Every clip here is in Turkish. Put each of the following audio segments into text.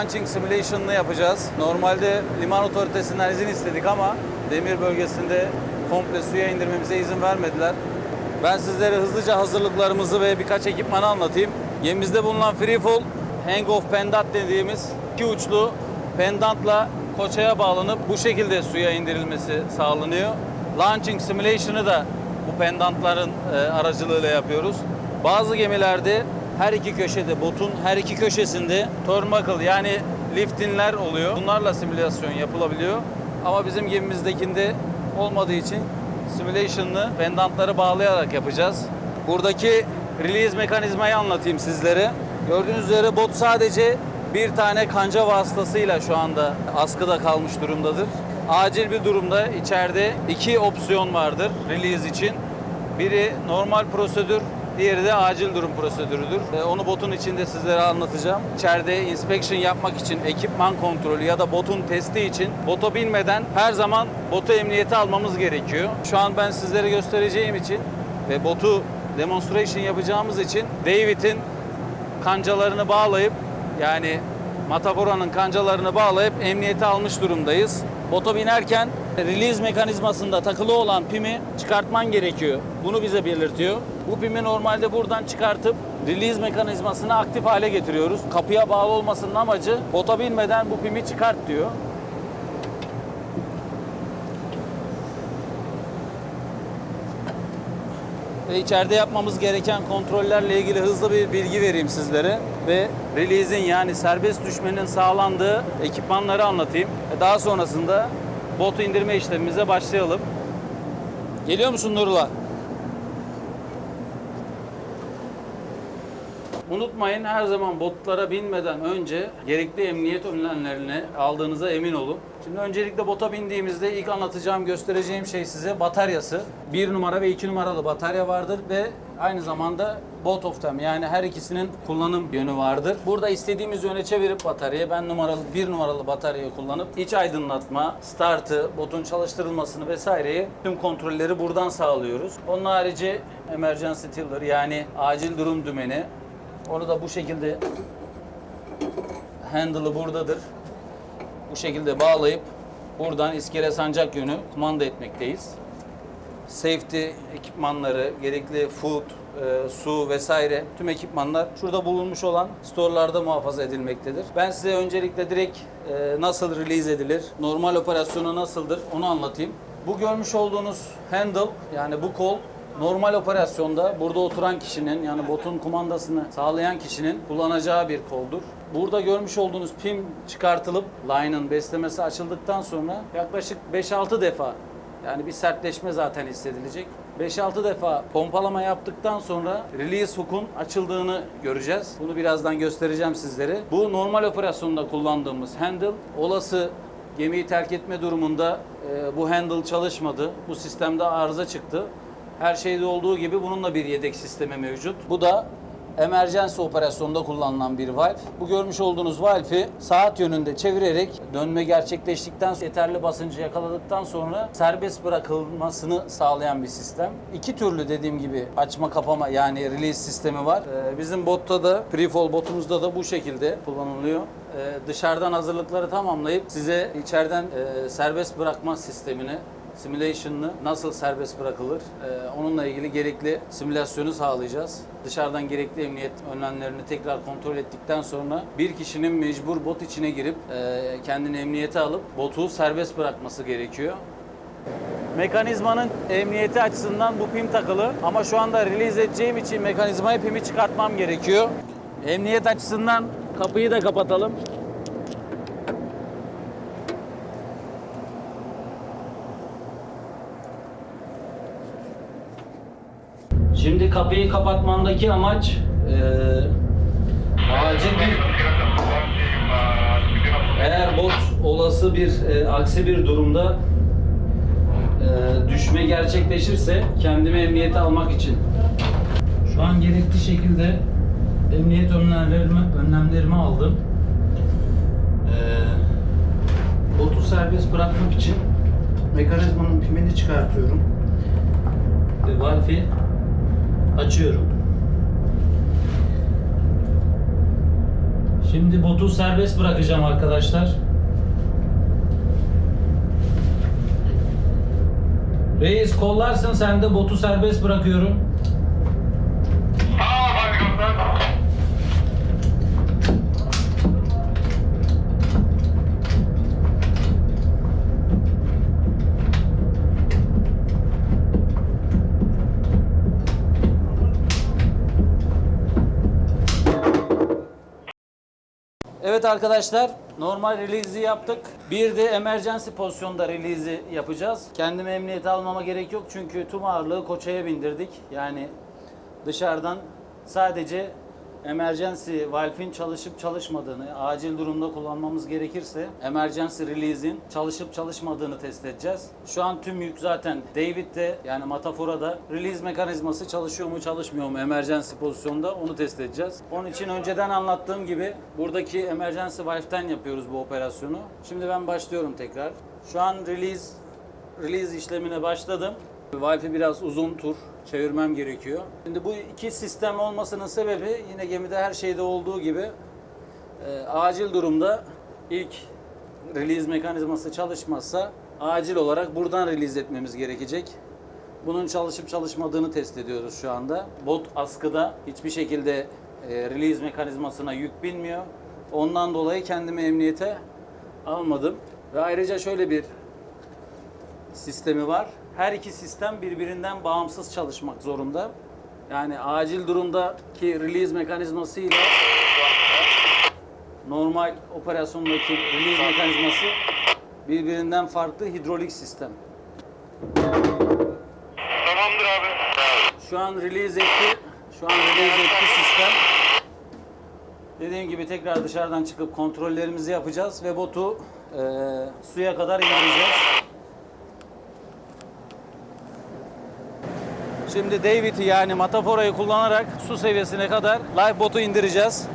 Launching simulation'ını yapacağız. Normalde liman otoritesinden izin istedik ama demir bölgesinde komple suya indirmemize izin vermediler. Ben sizlere hızlıca hazırlıklarımızı ve birkaç ekipmanı anlatayım. Gemimizde bulunan Freefall Hang of Pendant dediğimiz iki uçlu pendantla koçaya bağlanıp bu şekilde suya indirilmesi sağlanıyor. Launching Simulation'ı da bu pendantların e, aracılığıyla yapıyoruz. Bazı gemilerde her iki köşede, botun her iki köşesinde turnbuckle yani liftinler oluyor. Bunlarla simülasyon yapılabiliyor. Ama bizim gemimizdekinde olmadığı için simulation'ını pendantları bağlayarak yapacağız. Buradaki release mekanizmayı anlatayım sizlere. Gördüğünüz üzere bot sadece bir tane kanca vasıtasıyla şu anda askıda kalmış durumdadır. Acil bir durumda içeride iki opsiyon vardır release için. Biri normal prosedür, diğeri de acil durum prosedürüdür. Ee, Onu botun içinde sizlere anlatacağım. İçeride inspection yapmak için, ekipman kontrolü ya da botun testi için bota binmeden her zaman botu emniyete almamız gerekiyor. Şu an ben sizlere göstereceğim için ve botu demonstration yapacağımız için David'in kancalarını bağlayıp yani Matafora'nın kancalarını bağlayıp emniyete almış durumdayız. Bota binerken release mekanizmasında takılı olan pimi çıkartman gerekiyor. Bunu bize belirtiyor. Bu pimi normalde buradan çıkartıp release mekanizmasını aktif hale getiriyoruz. Kapıya bağlı olmasının amacı bota binmeden bu pimi çıkart diyor. Ve içeride yapmamız gereken kontrollerle ilgili hızlı bir bilgi vereyim sizlere. Ve release'in yani serbest düşmenin sağlandığı ekipmanları anlatayım. Daha sonrasında botu indirme işlemimize başlayalım. Geliyor musun Nurullah? Unutmayın her zaman botlara binmeden önce gerekli emniyet önlemlerini aldığınıza emin olun. Şimdi öncelikle bota bindiğimizde ilk anlatacağım, göstereceğim şey size bataryası. Bir numara ve iki numaralı batarya vardır ve aynı zamanda both of them yani her ikisinin kullanım yönü vardır. Burada istediğimiz yöne çevirip bataryayı ben numaralı bir numaralı bataryayı kullanıp iç aydınlatma, startı, botun çalıştırılmasını vesaireyi tüm kontrolleri buradan sağlıyoruz. Onun harici emergency tiller yani acil durum dümeni onu da bu şekilde handle'ı buradadır. Bu şekilde bağlayıp buradan iskele sancak yönü kumanda etmekteyiz. Safety ekipmanları, gerekli food, e, su vesaire tüm ekipmanlar şurada bulunmuş olan storelarda muhafaza edilmektedir. Ben size öncelikle direkt e, nasıl release edilir, normal operasyonu nasıldır onu anlatayım. Bu görmüş olduğunuz handle yani bu kol Normal operasyonda burada oturan kişinin yani botun kumandasını sağlayan kişinin kullanacağı bir koldur. Burada görmüş olduğunuz pim çıkartılıp line'ın beslemesi açıldıktan sonra yaklaşık 5-6 defa yani bir sertleşme zaten hissedilecek. 5-6 defa pompalama yaptıktan sonra release hook'un açıldığını göreceğiz. Bunu birazdan göstereceğim sizlere. Bu normal operasyonda kullandığımız handle olası gemiyi terk etme durumunda e, bu handle çalışmadı. Bu sistemde arıza çıktı. Her şeyde olduğu gibi bunun da bir yedek sistemi mevcut. Bu da emergency operasyonda kullanılan bir valve. Bu görmüş olduğunuz valve'i saat yönünde çevirerek dönme gerçekleştikten yeterli basıncı yakaladıktan sonra serbest bırakılmasını sağlayan bir sistem. İki türlü dediğim gibi açma kapama yani release sistemi var. Ee, bizim botta da prefall botumuzda da bu şekilde kullanılıyor. Ee, dışarıdan hazırlıkları tamamlayıp size içeriden e, serbest bırakma sistemini simülation'ını nasıl serbest bırakılır ee, onunla ilgili gerekli simülasyonu sağlayacağız. Dışarıdan gerekli emniyet önlemlerini tekrar kontrol ettikten sonra bir kişinin mecbur bot içine girip e, kendini emniyete alıp botu serbest bırakması gerekiyor. Mekanizmanın emniyeti açısından bu pim takılı ama şu anda release edeceğim için mekanizmayı pimi çıkartmam gerekiyor. Emniyet açısından kapıyı da kapatalım. Şimdi kapıyı kapatmandaki amaç eee acil bir eğer bot olası bir e, aksi bir durumda e, düşme gerçekleşirse kendimi emniyete almak için şu an gerekli şekilde emniyet önlemlerimi, önlemlerimi aldım. E, botu serbest bırakmak için mekanizmanın pimini çıkartıyorum ve valfi açıyorum. Şimdi botu serbest bırakacağım arkadaşlar. Reis kollarsın sen de botu serbest bırakıyorum. Evet arkadaşlar normal release'i yaptık. Bir de emergency pozisyonda release'i yapacağız. Kendimi emniyete almama gerek yok çünkü tüm ağırlığı koçaya bindirdik. Yani dışarıdan sadece emergency valve'in çalışıp çalışmadığını, acil durumda kullanmamız gerekirse emergency release'in çalışıp çalışmadığını test edeceğiz. Şu an tüm yük zaten David'de yani Matafora'da release mekanizması çalışıyor mu çalışmıyor mu emergency pozisyonda onu test edeceğiz. Onun için önceden anlattığım gibi buradaki emergency valve'ten yapıyoruz bu operasyonu. Şimdi ben başlıyorum tekrar. Şu an release release işlemine başladım. Valve'i biraz uzun tur çevirmem gerekiyor. Şimdi bu iki sistem olmasının sebebi yine gemide her şeyde olduğu gibi e, acil durumda ilk release mekanizması çalışmazsa acil olarak buradan release etmemiz gerekecek. Bunun çalışıp çalışmadığını test ediyoruz şu anda. Bot askıda hiçbir şekilde e, release mekanizmasına yük binmiyor. Ondan dolayı kendimi emniyete almadım. Ve ayrıca şöyle bir sistemi var. Her iki sistem birbirinden bağımsız çalışmak zorunda. Yani acil durumdaki release mekanizmasıyla normal operasyondaki release mekanizması birbirinden farklı hidrolik sistem. Tamamdır abi. Şu an release etti. Şu an release etti sistem. Dediğim gibi tekrar dışarıdan çıkıp kontrollerimizi yapacağız ve botu eee, suya kadar indireceğiz. Şimdi David'i yani Matafora'yı kullanarak su seviyesine kadar lifeboat'u indireceğiz.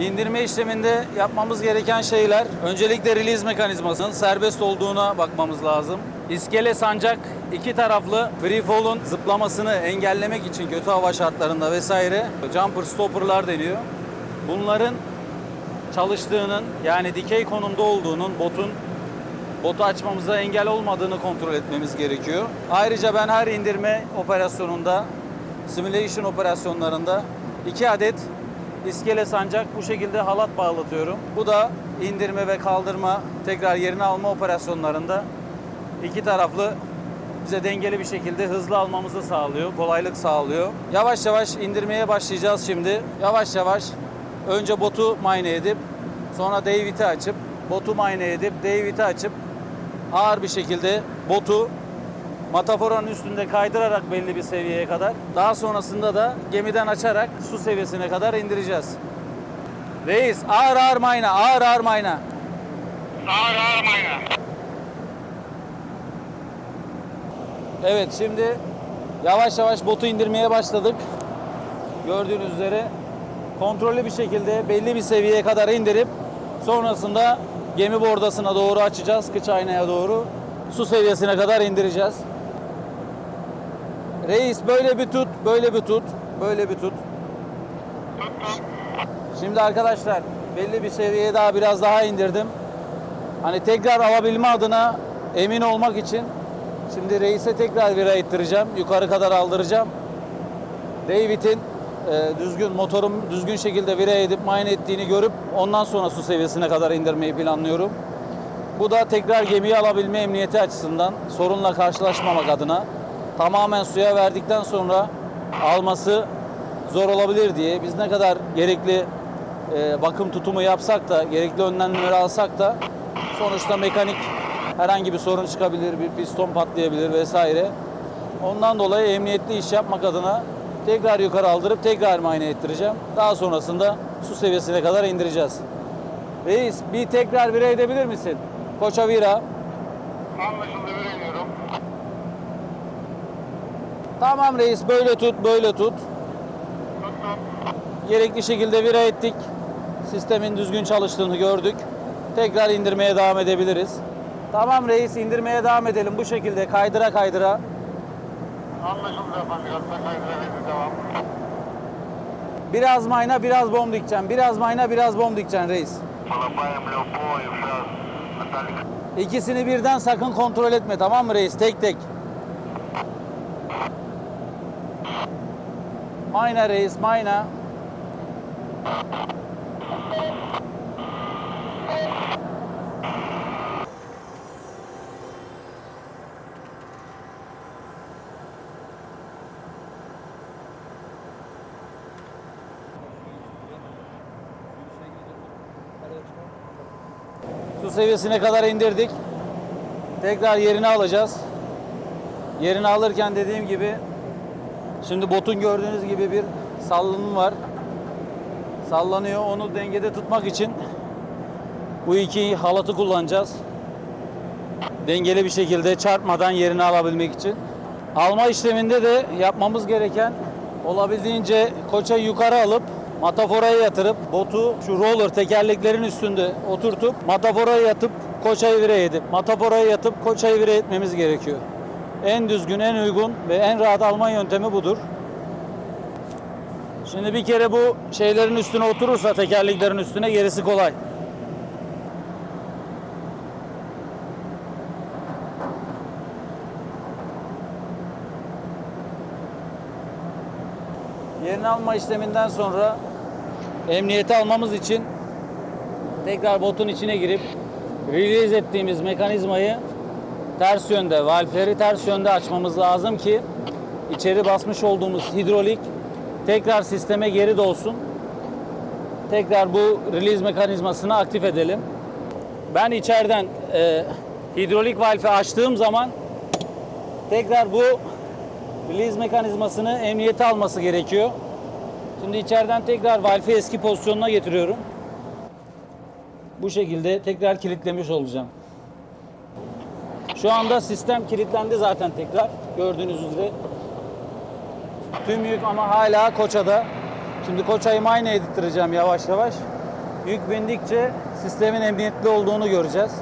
İndirme işleminde yapmamız gereken şeyler öncelikle release mekanizmasının serbest olduğuna bakmamız lazım. İskele sancak iki taraflı free fall'un zıplamasını engellemek için kötü hava şartlarında vesaire jumper stopper'lar deniyor. Bunların çalıştığının yani dikey konumda olduğunun botun botu açmamıza engel olmadığını kontrol etmemiz gerekiyor. Ayrıca ben her indirme operasyonunda, simulation operasyonlarında iki adet iskele sancak bu şekilde halat bağlatıyorum. Bu da indirme ve kaldırma, tekrar yerine alma operasyonlarında iki taraflı bize dengeli bir şekilde hızlı almamızı sağlıyor, kolaylık sağlıyor. Yavaş yavaş indirmeye başlayacağız şimdi. Yavaş yavaş önce botu mine edip sonra David'i açıp botu mine edip David'i açıp ağır bir şekilde botu Matafora'nın üstünde kaydırarak belli bir seviyeye kadar daha sonrasında da gemiden açarak su seviyesine kadar indireceğiz. Reis ağır ağır mayna ağır ağır mayna. Ağır ağır mayna. Evet şimdi yavaş yavaş botu indirmeye başladık. Gördüğünüz üzere kontrollü bir şekilde belli bir seviyeye kadar indirip sonrasında gemi bordasına doğru açacağız. Kıç aynaya doğru su seviyesine kadar indireceğiz. Reis böyle bir tut, böyle bir tut, böyle bir tut. Şimdi arkadaşlar belli bir seviyeye daha biraz daha indirdim. Hani tekrar alabilme adına emin olmak için şimdi reise tekrar vira ettireceğim. Yukarı kadar aldıracağım. David'in e, düzgün motorum düzgün şekilde vira edip mine ettiğini görüp ondan sonra su seviyesine kadar indirmeyi planlıyorum. Bu da tekrar gemiyi alabilme emniyeti açısından sorunla karşılaşmamak adına tamamen suya verdikten sonra alması zor olabilir diye biz ne kadar gerekli e, bakım tutumu yapsak da gerekli önlemleri alsak da sonuçta mekanik herhangi bir sorun çıkabilir, bir piston patlayabilir vesaire. Ondan dolayı emniyetli iş yapmak adına tekrar yukarı aldırıp tekrar muayene ettireceğim. Daha sonrasında su seviyesine kadar indireceğiz. Reis bir tekrar vira edebilir misin? Koça vira. Anlaşıldı bir iniyorum. Tamam reis böyle tut böyle tut. Tuttum. Gerekli şekilde vira ettik. Sistemin düzgün çalıştığını gördük. Tekrar indirmeye devam edebiliriz. Tamam reis indirmeye devam edelim bu şekilde kaydıra kaydıra. Anlaşıldı efendim. Hatta kayıtlarınızı devam. Biraz mayna, biraz bom dikeceksin. Biraz mayna, biraz bom dikeceksin reis. İkisini birden sakın kontrol etme tamam mı reis? Tek tek. Mayna reis, mayna. Seviyesine kadar indirdik. Tekrar yerini alacağız. Yerini alırken dediğim gibi şimdi botun gördüğünüz gibi bir sallanım var. Sallanıyor. Onu dengede tutmak için bu iki halatı kullanacağız. Dengeli bir şekilde çarpmadan yerini alabilmek için. Alma işleminde de yapmamız gereken olabildiğince koçayı yukarı alıp mataforaya yatırıp botu şu roller tekerleklerin üstünde oturtup mataforaya yatıp koçayı vire edip mataforaya yatıp koçayı vire etmemiz gerekiyor. En düzgün, en uygun ve en rahat alma yöntemi budur. Şimdi bir kere bu şeylerin üstüne oturursa tekerleklerin üstüne gerisi kolay. Yerini alma işleminden sonra emniyeti almamız için tekrar botun içine girip release ettiğimiz mekanizmayı ters yönde, valfleri ters yönde açmamız lazım ki içeri basmış olduğumuz hidrolik tekrar sisteme geri dolsun. Tekrar bu release mekanizmasını aktif edelim. Ben içeriden e, hidrolik valfi açtığım zaman tekrar bu release mekanizmasını emniyete alması gerekiyor. Şimdi içeriden tekrar valfi eski pozisyonuna getiriyorum. Bu şekilde tekrar kilitlemiş olacağım. Şu anda sistem kilitlendi zaten tekrar gördüğünüz üzere. Tüm yük ama hala koçada. Şimdi koçayı mayna edittireceğim yavaş yavaş. Yük bindikçe sistemin emniyetli olduğunu göreceğiz.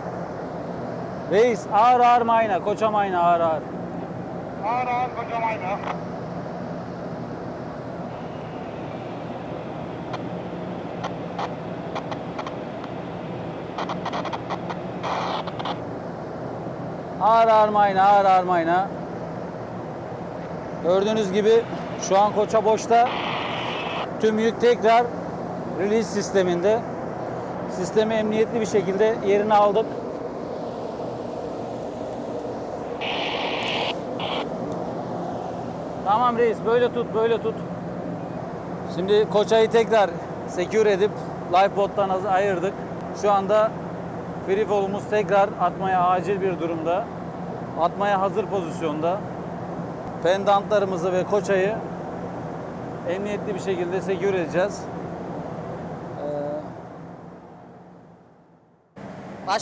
Reis ağır ağır mayna, koça mayna ağır ağır. Ağır ağır kocam aynı. Ağır ağır ağır ağır. Gördüğünüz gibi şu an koça boşta. Tüm yük tekrar release sisteminde. Sistemi emniyetli bir şekilde yerine aldık. Tamam reis böyle tut böyle tut. Şimdi koçayı tekrar secure edip lifeboat'tan ayırdık. Şu anda free fall'umuz tekrar atmaya acil bir durumda. Atmaya hazır pozisyonda. Pendantlarımızı ve koçayı emniyetli bir şekilde secure edeceğiz. Başlıyor.